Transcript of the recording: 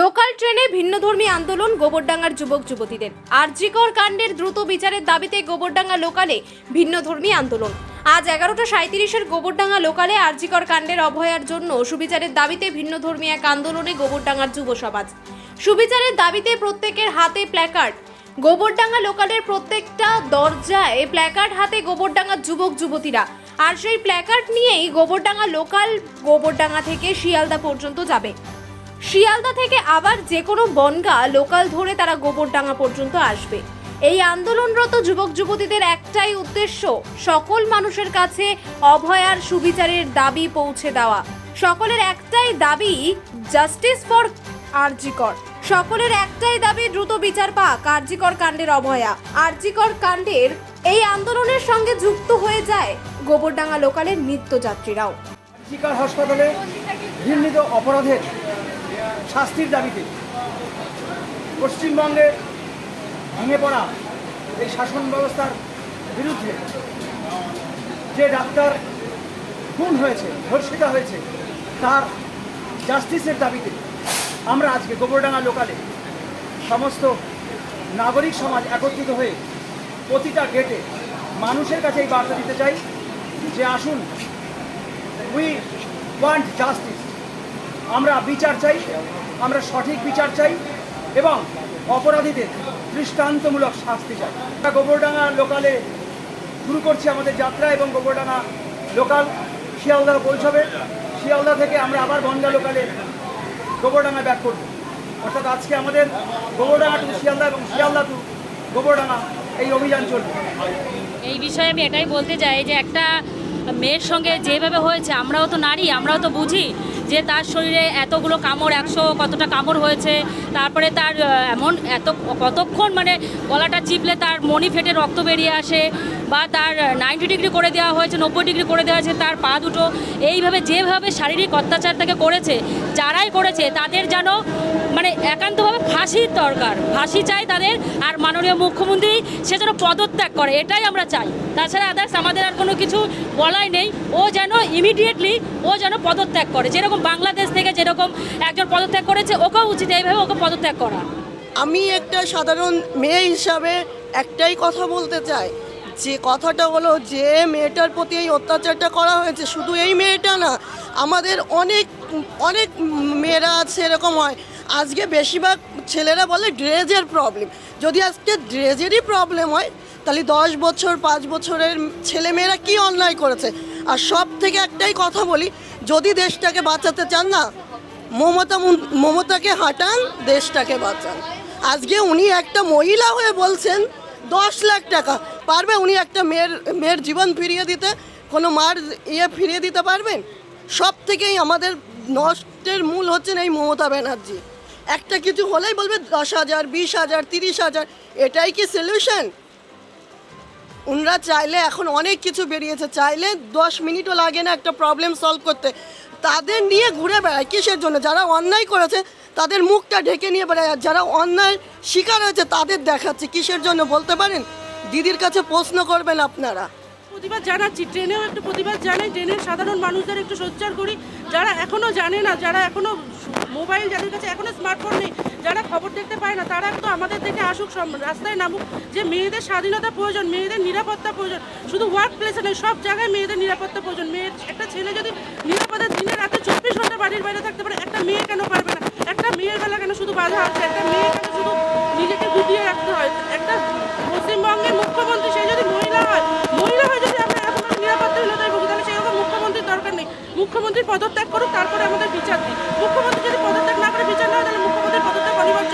Local ট্রেনে ভিন্নধর্মী আন্দোলন গোবরডাঙ্গার যুবক যুবতীদের। আরজিকর কাণ্ডের দ্রুত বিচারের দাবিতে গোবরডাঙ্গা লোকালে ভিন্নধর্মী আন্দোলন। আজ এগারোটা সাঁত্রিশের গোবরডাঙ্গা লোকালে আরজিকর কাণ্ডের অভয়ার জন্য সুবিচারের দাবিতে ভিন্নধর্মী এক আন্দোলনে গোবরডাঙ্গার যুব সমাজ। সুবিচারের দাবিতে প্রত্যেকের হাতে প্ল্যাকার্ড। গোবরডাঙ্গা লোকালের প্রত্যেকটা দরজায় প্ল্যাকার্ড হাতে গোবরডাঙ্গার যুবক যুবতীরা। আর সেই প্ল্যাকার্ড নিয়েই গোবরডাঙ্গা লোকাল গোবরডাঙ্গা থেকে শিয়ালদা পর্যন্ত যাবে। শিয়ালদা থেকে আবার যে কোনো বনগা লোকাল ধরে তারা গোবরডাঙ্গা পর্যন্ত আসবে। এই আন্দোলনরত যুবক যুবতীদের একটাই উদ্দেশ্য, সকল মানুষের কাছে অভয়ার সুবিচারের দাবি পৌঁছে দেওয়া। সকলের একটাই দাবি, জাস্টিস ফর আরজিকর। সকলের একটাই দাবি, দ্রুত বিচার পাক, আরজিকর কাণ্ডের অভয়া। আরজিকর কাণ্ডের এই আন্দোলনের সঙ্গে যুক্ত হয়ে যায় গোবরডাঙ্গা লোকালের নিত্যযাত্রীরাও। হাসপাতালে অপরাধের শাস্তির দাবিতে পশ্চিমবঙ্গে ভেঙে পড়া এই শাসন ব্যবস্থার বিরুদ্ধে যে ডাক্তার খুন হয়েছে, ধর্ষিতা হয়েছে, তার জাস্টিসের দাবিতে আমরা আজকে গোবরডাঙ্গা লোকালে সমস্ত নাগরিক সমাজ একত্রিত হয়ে প্রতিটা গেটে মানুষের কাছে এই বার্তা দিতে চাই যে আসুন উই ওয়ান্ট জাস্টিস আমরা বিচার চাই, আমরা সঠিক বিচার চাই এবং অপরাধীদের দৃষ্টান্তমূলক শাস্তি চাই। গোবরডাঙ্গা লোকালে শুরু করছি আমাদের যাত্রা এবং গোবরডাঙ্গা লোকাল শিয়ালদা পৌঁছবে। শিয়ালদা থেকে আমরা আবার বনগা লোকালে গোবরডাঙ্গা ব্যাক করব। অর্থাৎ আজকে আমাদের গোবরডাঙ্গা টু শিয়ালদা এবং শিয়ালদা টু গোবরডাঙ্গা এই অভিযান চলবে। এই বিষয়ে আমি এটাই বলতে চাই যে একটা মেয়ের সঙ্গে যেভাবে হয়েছে, আমরাও তো নারী, আমরাও তো বুঝি। যে তার শরীরে এতগুলো কামড়, একশো কতটা কামড় হয়েছে, তারপরে তার এমন এত, কতক্ষণ মানে গলাটা চিপলে তার মনি ফেটে রক্ত বেরিয়ে আসে বা তার নাইনটি ডিগ্রি করে দেওয়া হয়েছে, নব্বই ডিগ্রি করে দেওয়া হয়েছে, তার পা দুটো এইভাবে যেভাবে শারীরিক অত্যাচার তাকে করেছে, যারাই করেছে, তাদের যেন মানে একান্তভাবে ফাঁসির দরকার। ফাঁসি চাই তাদের, আর মাননীয় মুখ্যমন্ত্রী, সে যেন পদত্যাগ করে, এটাই আমরা চাই। তাছাড়া আদার্স আমাদের আর কোনো কিছু বলাই নেই, ও যেন ইমিডিয়েটলি ও যেন পদত্যাগ করে। যেরকম বাংলাদেশ থেকে যেরকম একজন পদত্যাগ করেছে, ওকেও উচিত এইভাবে ওকে পদত্যাগ করা। আমি একটা সাধারণ মেয়ে হিসাবে একটাই কথা বলতে চাই। যে কথাটা হলো যে মেয়েটার প্রতি এই অত্যাচারটা করা হয়েছে, শুধু এই মেয়েটা না, আমাদের অনেক অনেক মেয়েরা আছে এরকম হয়। আজকে বেশিরভাগ ছেলেরা বলে ড্রেজের প্রবলেম যদি আজকে ড্রেজেরই প্রবলেম হয়, তাহলে দশ বছর, পাঁচ বছরের ছেলে মেয়েরা কী অন্যায় করেছে? আর সব থেকে একটাই কথা বলি, যদি দেশটাকে বাঁচাতে চান না, মমতা মমতাকে হাঁটান, দেশটাকে বাঁচান। আজকে উনি একটা মহিলা হয়ে বলছেন, দশ লাখ টাকা। পারবে? উনি একটা মেয়ের মেয়ের জীবন ফিরিয়ে দিতে, কোনো মার ইয়ে ফিরিয়ে দিতে পারবেন? সব থেকেই আমাদের নষ্টের মূল হচ্ছেন এই মমতা ব্যানার্জি। একটা কিছু হলেই বলবে দশ হাজার, বিশ হাজার, তিরিশ হাজার, এটাই কি সলিউশন উনরা চাইলে এখন অনেক কিছু বেরিয়েছে, চাইলে দশ মিনিটও লাগে না একটা প্রবলেম সলভ করতে। তাদের নিয়ে ঘুরে বেড়ায়, কিসের জন্য? যারা অন্যায় করেছে, তাদের মুখটা ঢেকে নিয়ে বেড়ায়, আর যারা অন্যায় শিকার হয়েছে, তাদের দেখাচ্ছে, কিসের জন্য বলতে পারেন? দিদির কাছে প্রশ্ন করবেন আপনারা। প্রতিবাদ জানাচ্ছি, ট্রেনেও একটু প্রতিবাদ জানাই, ট্রেনের সাধারণ মানুষদের একটু সোচ্চার করি। যারা এখনও জানে না, যারা এখনও মোবাইল যাদের কাছে এখনও স্মার্টফোন নেই, যারা খবর দেখতে পায় না, তারা একটু আমাদের থেকে আসুক রাস্তায় নামুক। যে মেয়েদের স্বাধীনতা প্রয়োজন, মেয়েদের নিরাপত্তা প্রয়োজন, শুধু ওয়ার্ক প্লেসে নয়, সব জায়গায় মেয়েদের নিরাপত্তা প্রয়োজন। মেয়ের একটা ছেলে যদি নিরাপদে দিনে রাতে চব্বিশ ঘণ্টা বাড়ির বাইরে থাকতে পারে, একটা মেয়ে কেন পারবে না? একটা মেয়ের বেলা কেন শুধু বাধা আছে? একটা মেয়ে পশ্চিমবঙ্গের মুখ্যমন্ত্রী সে যদি মহিলা হয়, মহিলা হয়ে যদি আমরা এত নিরাপত্তাহীনতায় ভুগি তাহলে সেরকম মুখ্যমন্ত্রীর দরকার নেই। মুখ্যমন্ত্রী পদত্যাগ করুক, তারপরে আমাদের বিচার দিই মুখ্যমন্ত্রী যদি পদত্যাগ না করে বিচার না হয়, তাহলে মুখ্যমন্ত্রীর পদত্যাগ অনিবার্য